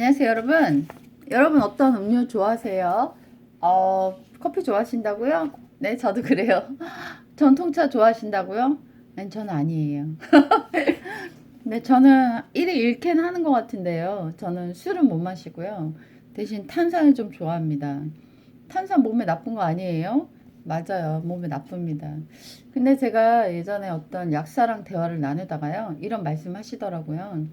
안녕하세요, 여러분. 여러분 어떤 음료 좋아하세요? 어, 커피 좋아하신다고요? 네, 저도 그래요. 전통차 좋아하신다고요? 아니, 저는 아니에요. 네, 저는 1일 1캔 하는 것 같은데요. 저는 술은 못 마시고요. 대신 탄산을 좀 좋아합니다. 탄산 몸에 나쁜 거 아니에요? 맞아요. 몸에 나쁩니다. 근데 제가 예전에 어떤 약사랑 대화를 나누다가요. 이런 말씀 하시더라고요.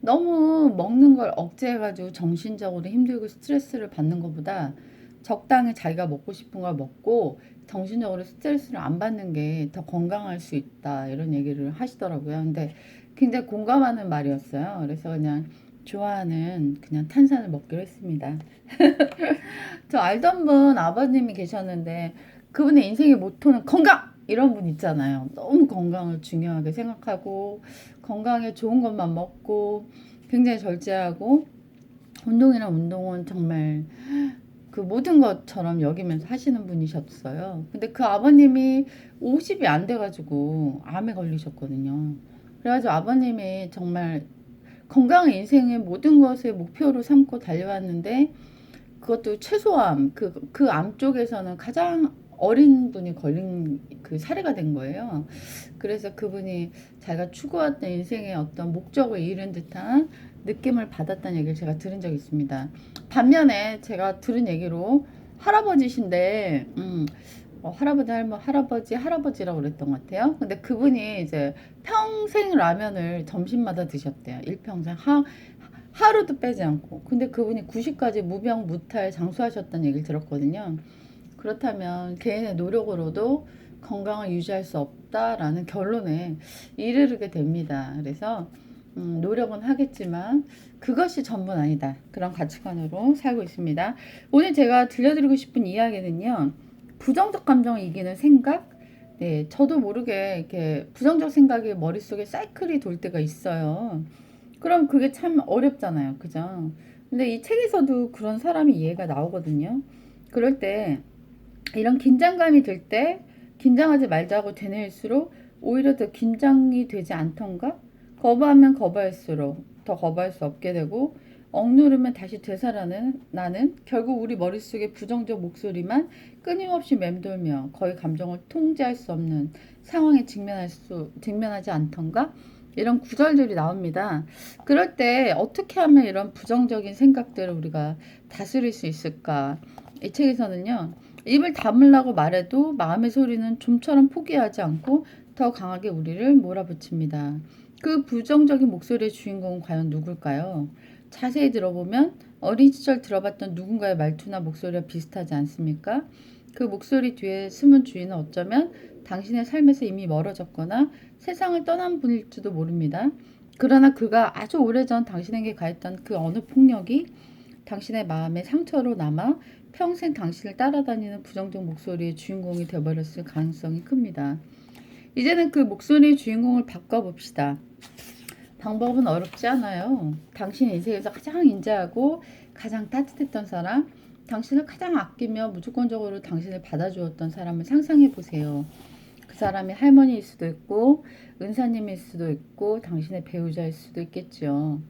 너무 먹는 걸 억제해가지고 정신적으로 힘들고 스트레스를 받는 것보다 적당히 자기가 먹고 싶은 걸 먹고 정신적으로 스트레스를 안 받는 게 더 건강할 수 있다 이런 얘기를 하시더라고요. 근데 굉장히 공감하는 말이었어요. 그래서 그냥 좋아하는 그냥 탄산을 먹기로 했습니다. 저 알던 분 아버님이 계셨는데 그분의 인생의 모토는 건강! 이런 분 있잖아요. 너무 건강을 중요하게 생각하고 건강에 좋은 것만 먹고 굉장히 절제하고 운동이나 운동은 정말 그 모든 것처럼 여기면서 하시는 분이셨어요. 근데 그 아버님이 50이 안 돼가지고 암에 걸리셨거든요. 그래가지고 아버님이 정말 건강한 인생의 모든 것을 목표로 삼고 달려왔는데 그것도 최소암 그 그 암 쪽에서는 가장 어린 분이 걸린 그 사례가 된 거예요. 그래서 그분이 자기가 추구했던 인생의 어떤 목적을 잃은 듯한 느낌을 받았다는 얘기를 제가 들은 적이 있습니다. 반면에 제가 들은 얘기로 할아버지신데, 음, 어, 할아버지, 할머, 할아버지, 할아버지라고 그랬던 것 같아요. 근데 그분이 이제 평생 라면을 점심마다 드셨대요. 일평생. 하, 하루도 빼지 않고. 근데 그분이 90까지 무병 무탈 장수하셨다는 얘기를 들었거든요. 그렇다면 개인의 노력으로도 건강을 유지할 수 없다라는 결론에 이르게 됩니다. 그래서 음, 노력은 하겠지만 그것이 전부는 아니다. 그런 가치관으로 살고 있습니다. 오늘 제가 들려드리고 싶은 이야기는요. 부정적 감정을 이기는 생각? 네, 저도 모르게 이렇게 부정적 생각이 머릿속에 사이클이 돌 때가 있어요. 그럼 그게 참 어렵잖아요. 그죠? 근데 이 책에서도 그런 사람이 이해가 나오거든요. 그럴 때 이런 긴장감이 들 때 긴장하지 말자고 되뇌일수록 오히려 더 긴장이 되지 않던가? 거부하면 거부할수록 더 거부할 수 없게 되고 억누르면 다시 되살아나는 나는 결국 우리 머릿속에 부정적 목소리만 끊임없이 맴돌며 거의 감정을 통제할 수 없는 상황에 직면할 수 직면하지 않던가? 이런 구절들이 나옵니다. 그럴 때 어떻게 하면 이런 부정적인 생각들을 우리가 다스릴 수 있을까? 이 책에서는요. 입을 다물라고 말해도 마음의 소리는 좀처럼 포기하지 않고 더 강하게 우리를 몰아붙입니다. 그 부정적인 목소리의 주인공은 과연 누굴까요? 자세히 들어보면 어린 시절 들어봤던 누군가의 말투나 목소리와 비슷하지 않습니까? 그 목소리 뒤에 숨은 주인은 어쩌면 당신의 삶에서 이미 멀어졌거나 세상을 떠난 분일지도 모릅니다. 그러나 그가 아주 오래전 당신에게 가했던 그 어느 폭력이 당신의 마음의 상처로 남아 평생 당신을 따라다니는 부정적 목소리의 주인공이 되어버렸을 가능성이 큽니다. 이제는 그 목소리의 주인공을 바꿔봅시다. 방법은 어렵지 않아요. 당신 인생에서 가장 인자하고 가장 따뜻했던 사람, 당신을 가장 아끼며 무조건적으로 당신을 받아주었던 사람을 상상해 보세요. 그 사람이 할머니일 수도 있고, 은사님일 수도 있고, 당신의 배우자일 수도 있겠죠.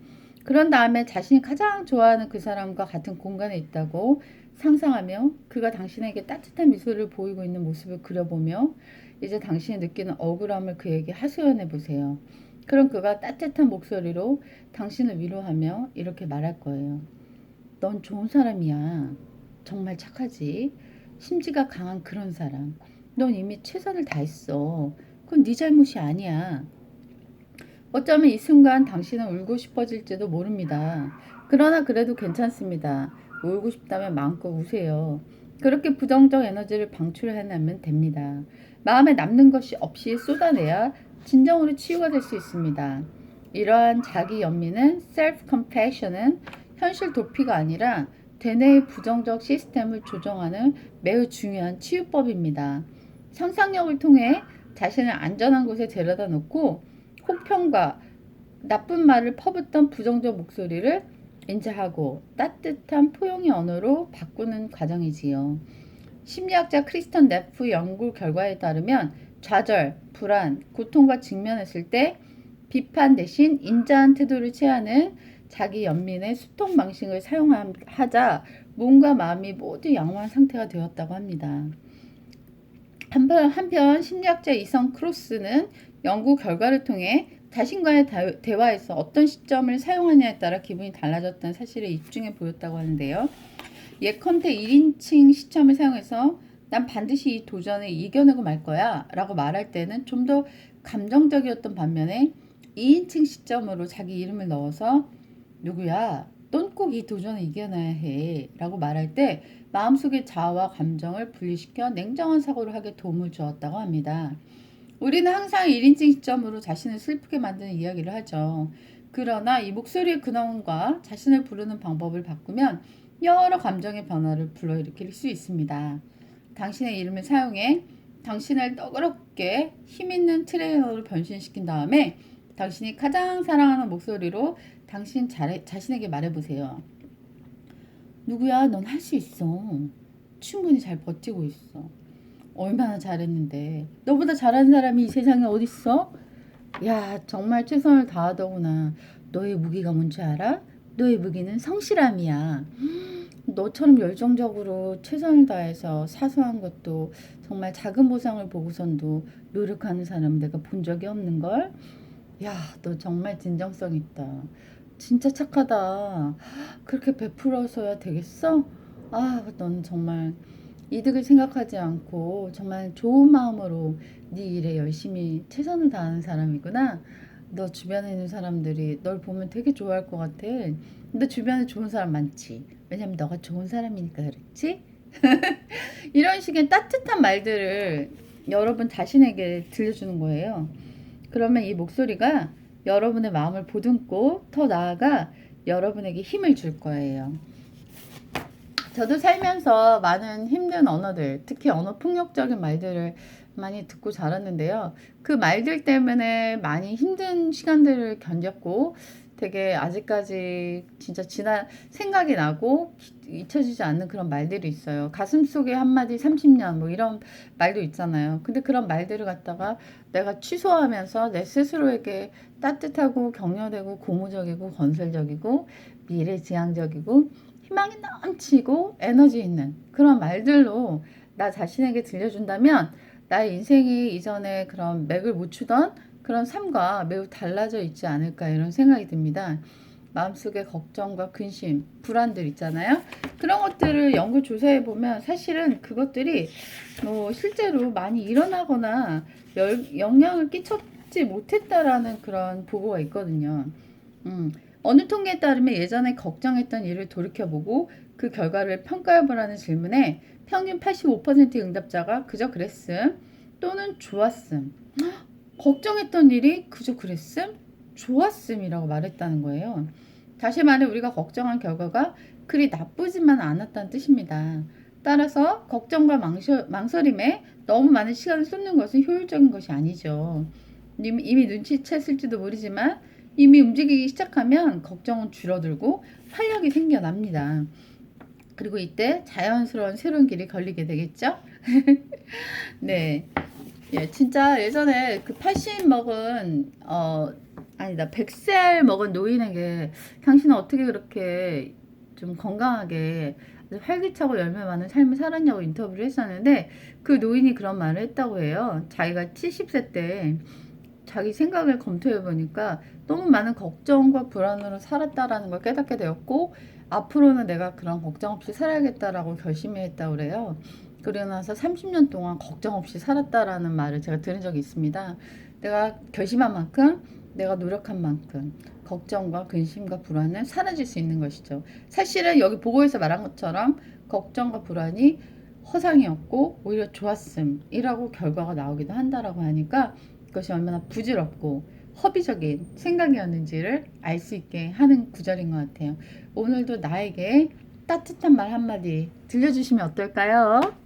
그런 다음에 자신이 가장 좋아하는 그 사람과 같은 공간에 있다고 상상하며 그가 당신에게 따뜻한 미소를 보이고 있는 모습을 그려보며 이제 당신이 느끼는 억울함을 그에게 하소연해 보세요. 그럼 그가 따뜻한 목소리로 당신을 위로하며 이렇게 말할 거예요. 넌 좋은 사람이야. 정말 착하지. 심지가 강한 그런 사람. 넌 이미 최선을 다했어. 그건 네 잘못이 아니야. 어쩌면 이 순간 당신은 울고 싶어질지도 모릅니다. 그러나 그래도 괜찮습니다. 울고 싶다면 마음껏 우세요. 그렇게 부정적 에너지를 방출해내면 됩니다. 마음에 남는 것이 없이 쏟아내야 진정으로 치유가 될 수 있습니다. 이러한 자기 연민은 self compassion은 현실 도피가 아니라 대뇌의 부정적 시스템을 조정하는 매우 중요한 치유법입니다. 상상력을 통해 자신을 안전한 곳에 데려다 놓고 혹평과 나쁜 말을 퍼붓던 부정적 목소리를 인지하고 따뜻한 포용의 언어로 바꾸는 과정이지요. 심리학자 크리스턴 네프 연구 결과에 따르면 좌절, 불안, 고통과 직면했을 때 비판 대신 인자한 태도를 취하는 자기 연민의 수통 방식을 사용하자 몸과 마음이 모두 양호한 상태가 되었다고 합니다. 한편, 한편 심리학자 이성 크로스는 연구 결과를 통해 자신과의 다- 대화에서 어떤 시점을 사용하냐에 따라 기분이 달라졌다는 사실을 입증해 보였다고 하는데요. 예컨대 1인칭 시점을 사용해서 난 반드시 이 도전을 이겨내고 말 거야 라고 말할 때는 좀 더 감정적이었던 반면에 2인칭 시점으로 자기 이름을 넣어서 누구야 넌 꼭 이 도전을 이겨내야 해 라고 말할 때 마음속의 자아와 감정을 분리시켜 냉정한 사고를 하게 도움을 주었다고 합니다. 우리는 항상 1인칭 시점으로 자신을 슬프게 만드는 이야기를 하죠. 그러나 이 목소리의 근원과 자신을 부르는 방법을 바꾸면 여러 감정의 변화를 불러일으킬 수 있습니다. 당신의 이름을 사용해 당신을 너그럽게 힘있는 트레이너로 변신시킨 다음에 당신이 가장 사랑하는 목소리로 당신 자, 자신에게 말해보세요. 누구야, 넌 할 수 있어. 충분히 잘 버티고 있어. 얼마나 잘했는데. 너보다 잘하는 사람이 이 세상에 어딨어? 야, 정말 최선을 다하더구나. 너의 무기가 뭔지 알아? 너의 무기는 성실함이야. 너처럼 열정적으로 최선을 다해서 사소한 것도 정말 작은 보상을 보고선도 노력하는 사람 내가 본 적이 없는 걸. 야, 너 정말 진정성 있다. 진짜 착하다. 그렇게 베풀어서야 되겠어? 아, 넌 정말 이득을 생각하지 않고 정말 좋은 마음으로 네 일에 열심히 최선을 다하는 사람이구나. 너 주변에 있는 사람들이 널 보면 되게 좋아할 것 같아. 너 주변에 좋은 사람 많지. 왜냐면 너가 좋은 사람이니까 그렇지? 이런 식의 따뜻한 말들을 여러분 자신에게 들려주는 거예요. 그러면 이 목소리가 여러분의 마음을 보듬고 더 나아가 여러분에게 힘을 줄 거예요. 저도 살면서 많은 힘든 언어들, 특히 언어 폭력적인 말들을 많이 듣고 자랐는데요. 그 말들 때문에 많이 힘든 시간들을 견뎠고 되게 아직까지 진짜 지난 생각이 나고 잊혀지지 않는 그런 말들이 있어요. 가슴 속에 한마디 30년 뭐 이런 말도 있잖아요. 근데 그런 말들을 갖다가 내가 취소하면서 내 스스로에게 따뜻하고 격려되고 고무적이고 건설적이고 미래지향적이고 희망이 넘치고 에너지 있는 그런 말들로 나 자신에게 들려준다면 나의 인생이 이전에 그런 맥을 못 추던 그런 삶과 매우 달라져 있지 않을까 이런 생각이 듭니다. 마음속에 걱정과 근심, 불안들 있잖아요. 그런 것들을 연구 조사해 보면 사실은 그것들이 뭐 실제로 많이 일어나거나 열, 영향을 끼쳤지 못했다라는 그런 보고가 있거든요. 음, 어느 통계에 따르면 예전에 걱정했던 일을 돌이켜보고 그 결과를 평가해보라는 질문에 평균 85%의 응답자가 그저 그랬음 또는 좋았음. 헉, 걱정했던 일이 그저 그랬음? 좋았음이라고 말했다는 거예요. 다시 말해 우리가 걱정한 결과가 그리 나쁘지만 않았다는 뜻입니다. 따라서 걱정과 망서, 망설 임에 너무 많은 시간을 쏟는 것은 효율적인 것이 아니죠. 이미 눈치챘을지도 모르지만 이미 움직이기 시작하면 걱정은 줄어들고 활력이 생겨납니다. 그리고 이때 자연스러운 새로운 길이 걸리게 되겠죠? 네. 예, 진짜 예전에 그 80 먹은, 어, 아니다, 100살 먹은 노인에게 당신은 어떻게 그렇게 좀 건강하게 활기차고 열매 많은 삶을 살았냐고 인터뷰를 했었는데 그 노인이 그런 말을 했다고 해요. 자기가 70세 때 자기 생각을 검토해 보니까 너무 많은 걱정과 불안으로 살았다라는 걸 깨닫게 되었고 앞으로는 내가 그런 걱정 없이 살아야겠다라고 결심했다고 그래요. 그러고 나서 30년 동안 걱정 없이 살았다라는 말을 제가 들은 적이 있습니다. 내가 결심한 만큼, 내가 노력한 만큼 걱정과 근심과 불안은 사라질 수 있는 것이죠. 사실은 여기 보고에서 말한 것처럼 걱정과 불안이 허상이었고 오히려 좋았음이라고 결과가 나오기도 한다라고 하니까 그것이 얼마나 부질없고 허비적인 생각이었는지를 알 수 있게 하는 구절인 것 같아요. 오늘도 나에게 따뜻한 말 한마디 들려주시면 어떨까요?